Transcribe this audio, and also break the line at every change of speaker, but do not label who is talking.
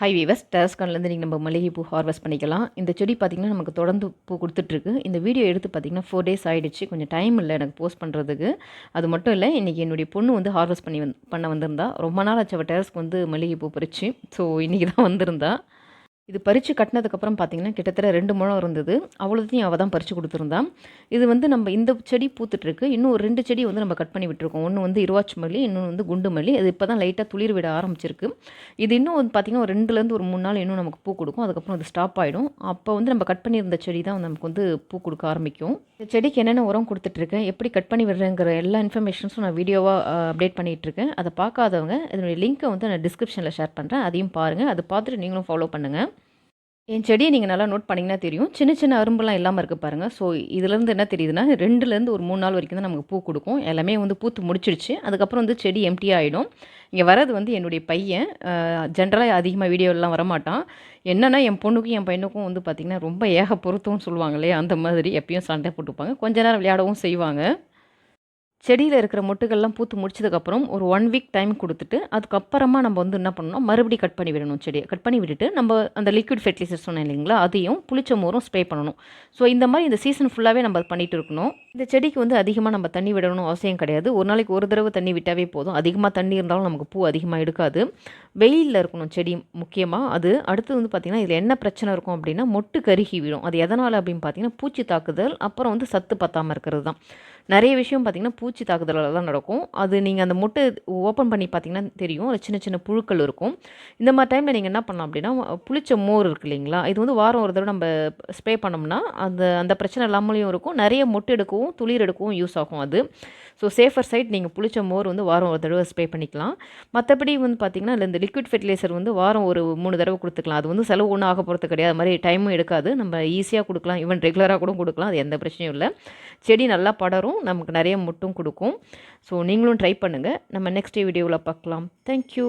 High viewers டெரஸ்கான்லேருந்து நீங்கள் நம்ம மல்லிகைப்பூ ஹார்வெஸ்ட் பண்ணிக்கலாம். இந்த செடி பார்த்திங்கன்னா நமக்கு தொடர்ந்து பூ கொடுத்துட்ருக்கு. இந்த வீடியோ எடுத்து பார்த்திங்கன்னா ஃபோர் டேஸ் ஆகிடுச்சு கொஞ்சம் டைம் இல்லை எனக்கு போஸ்ட் பண்ணுறதுக்கு அது மட்டும் இல்லை இன்றைக்கி என்னுடைய பொண்ணு வந்து ஹார்வெஸ்ட் பண்ணி வந் பண்ண வந்திருந்தா. ரொம்ப நாள் ஆச்சு அவள் டெரஸ்க்கு வந்து மல்லிகைப்பூ பறிச்சு. ஸோ இன்றைக்கி தான் வந்திருந்தா. இது பறித்து கட்டினதுக்கப்புறம் பார்த்திங்கன்னா கிட்டத்தட்ட ரெண்டு முழம் இருந்தது. அவ்வளோத்தையும் அவள் தான் பறித்து கொடுத்துருந்தான் இது வந்து நம்ம இந்த செடி பூத்துட்ருக்கு இன்னும் ஒரு ரெண்டு செடி வந்து நம்ம கட் பண்ணி விட்டுருக்கோம். ஒன்று வந்து இருவாச்சி மல்லி இன்னொன்று வந்து குண்டு மல்லி. அது இப்போ தான் லைட்டாக துளிர் விட ஆரம்பிச்சிருக்கு. இது இன்னும் வந்து பார்த்திங்கன்னா ஒரு ரெண்டுலேருந்து ஒரு மூணு நாள் இன்னும் நமக்கு பூ கொடுக்கும். அதுக்கப்புறம் அது ஸ்டாப் ஆகிடும் அப்போ வந்து நம்ம கட் பண்ணியிருந்த செடி தான் நமக்கு வந்து பூ கொடுக்க ஆரம்பிக்கும். செடிக்கு என்னென்ன உரம் கொடுத்துட்ருக்கேன் எப்படி கட் பண்ணி விடுறேங்கிற எல்லா இன்ஃபர்மேஷன்ஸும் நான் வீடியோவாக அப்டேட் பண்ணிகிட்ருக்கேன் அதை பார்க்காதவங்க இதனுடைய லிங்க்கை வந்து நான் டிஸ்கிரிப்ஷனில் ஷேர் பண்ணுறேன் அதையும் பாருங்கள் அதை பார்த்துட்டு நீங்களும் ஃபாலோ பண்ணுங்கள் என் செடியை நீங்கள் நல்லா நோட் பண்ணிங்கன்னா தெரியும். சின்ன சின்ன அரும்புலாம் இல்லாமல் இருக்குது பாருங்கள் ஸோ இதுலேருந்து என்ன தெரியுதுன்னா ரெண்டுலேருந்து ஒரு மூணு நாள் வரைக்கும் தான் நமக்கு பூ கொடுக்கும். எல்லாமே வந்து பூத்து முடிச்சிடுச்சு அதுக்கப்புறம் வந்து செடி எம்டி ஆகிடும் இங்கே வரது வந்து என்னுடைய பையன். ஜென்ரலாக அதிகமாக வீடியோலாம் வரமாட்டான். என்னென்னா என் பொண்ணுக்கும் என் பையனுக்கும் வந்து பார்த்திங்கன்னா ரொம்ப ஏக பொருத்தம்னு சொல்லுவாங்க இல்லையா? அந்த மாதிரி எப்பயும் சண்டை போட்டுப்பாங்க. கொஞ்ச நேரம் விளையாடவும் செய்வாங்க. செடியில் இருக்கிற மொட்டுகள்லாம் பூத்து முடிச்சதுக்கப்புறம் ஒரு ஒன் வீக் டைம் கொடுத்துட்டு அதுக்கப்புறமா நம்ம வந்து என்ன பண்ணணும் மறுபடியும் கட் பண்ணி விடணும் செடியை. கட் பண்ணி விட்டுட்டு நம்ம அந்த லிக்விட் ஃபெர்டிலைசர் சொன்னேன் இல்லைங்களா அதையும் புளிச்ச மோரும் ஸ்ப்ரே பண்ணணும். ஸோ இந்த மாதிரி இந்த சீசன் ஃபுல்லாகவே நம்ம பண்ணிகிட்டு இருக்கணும். இந்த செடிக்கு வந்து அதிகமாக நம்ம தண்ணி விடணும் அவசியம் கிடையாது. ஒரு நாளைக்கு ஒரு தடவை தண்ணி விட்டாவே போதும். அதிகமாக தண்ணி இருந்தாலும் நமக்கு பூ அதிகமாக எடுக்காது. வெயிலில் இருக்கணும் செடி முக்கியமாக அது அடுத்து வந்து பார்த்திங்கன்னா இதில் என்ன பிரச்சனை இருக்கும் அப்படின்னா மொட்டு கருகி விடும். அது எதனால் அப்படின்னு பார்த்தீங்கன்னா பூச்சி தாக்குதல் அப்புறம் வந்து சத்து பத்தாமல் இருக்கிறது தான். நிறைய விஷயம் பார்த்திங்கன்னா பூச்சி தாக்குதலால் தான் நடக்கும். அது நீங்கள் அந்த முட்டை ஓப்பன் பண்ணி பார்த்தீங்கன்னா தெரியும். அது சின்ன சின்ன புழுக்கள் இருக்கும். இந்த மாதிரி டைமில் நீங்கள் என்ன பண்ணலாம் அப்படின்னா புளிச்ச மோர் இருக்குது இல்லைங்களா? இது வந்து வாரம் ஒரு தடவை நம்ம ஸ்ப்ரே பண்ணோம்னா அந்த அந்த பிரச்சனை இல்லாமலையும் இருக்கும். நிறைய மொட்டை எடுக்கவும் துளிர் எடுக்கவும் யூஸ் ஆகும் அது. ஸோ சேஃபர் சைட் நீங்கள் புளிச்ச மோர் வந்து வாரம் ஒரு தடவை ஸ்ப்ரே பண்ணிக்கலாம். மற்றபடி வந்து பார்த்திங்கன்னா இந்த லிக்விட் ஃபெர்டிலைசர் வந்து வாரம் ஒரு மூணு தடவை கொடுத்துக்கலாம். அது வந்து செலவு ஒன்றும் ஆக போகிறது கிடையாது. அது மாதிரி டைமும் எடுக்காது. நம்ம ஈஸியாக கொடுக்கலாம். ஈவன் ரெகுலராக கூட கொடுக்கலாம். அது எந்த பிரச்சனையும் இல்லை. செடி நல்லா படரும். நமக்கு நிறைய முட்டும் கொடுக்கும். ஸோ நீங்களும் ட்ரை பண்ணுங்கள் நம்ம நெக்ஸ்ட் வீடியோவில் பார்க்கலாம். தேங்க்யூ